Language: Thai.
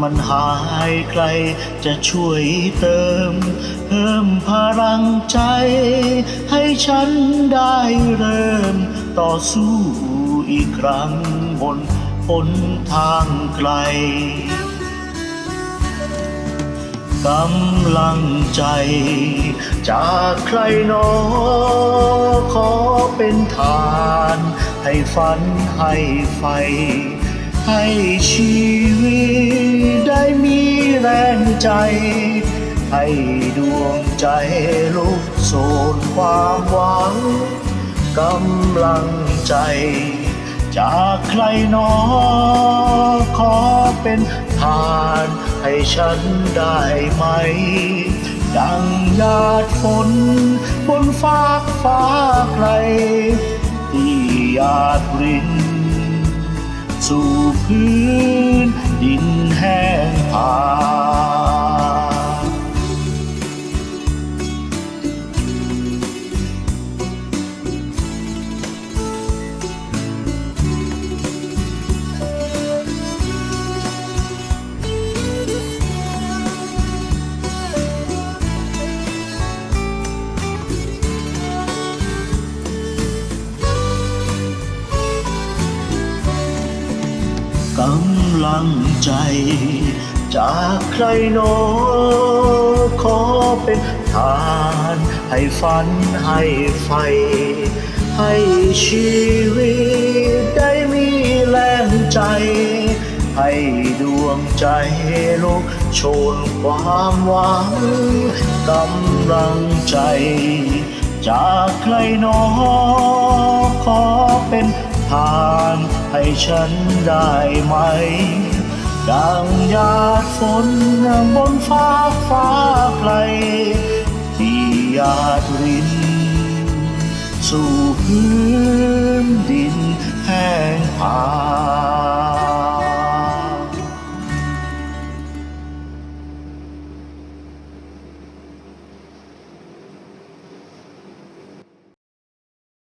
มันหายใครจะช่วยเติม เพิ่มพลังใจ ให้ฉันได้เริ่ม ต่อสู้อีกครั้งบนหนทางไกลกำลังใจ จากใครนอขอเป็นทาน ให้ฝันให้ไฟ ให้ชีวิตได้มีแรงใจ ให้ดวงใจลุกโสนความหวังกำลังใจ จากใครหนอ ขอเป็นทานให้ฉันได้ไหม ดังหยาดฝนบนฟากฟ้าไกลที่หยาดริน สู่พื้นดินแห้งผ ลังใจ จากใครโนอขอเป็นทานให้ฝันให้ไฟ ให้ชีวิตได้มีแรงใจ ให้ดวงใจลุกโชนความหวังกำลังใจ จากใครนอขอเป็นทาน ให้ฉันได้ไหม ดังหยาดฝนบนฟ้าฟ้าไกล ที่หยาดริน สู่พื้นดินแห้งผา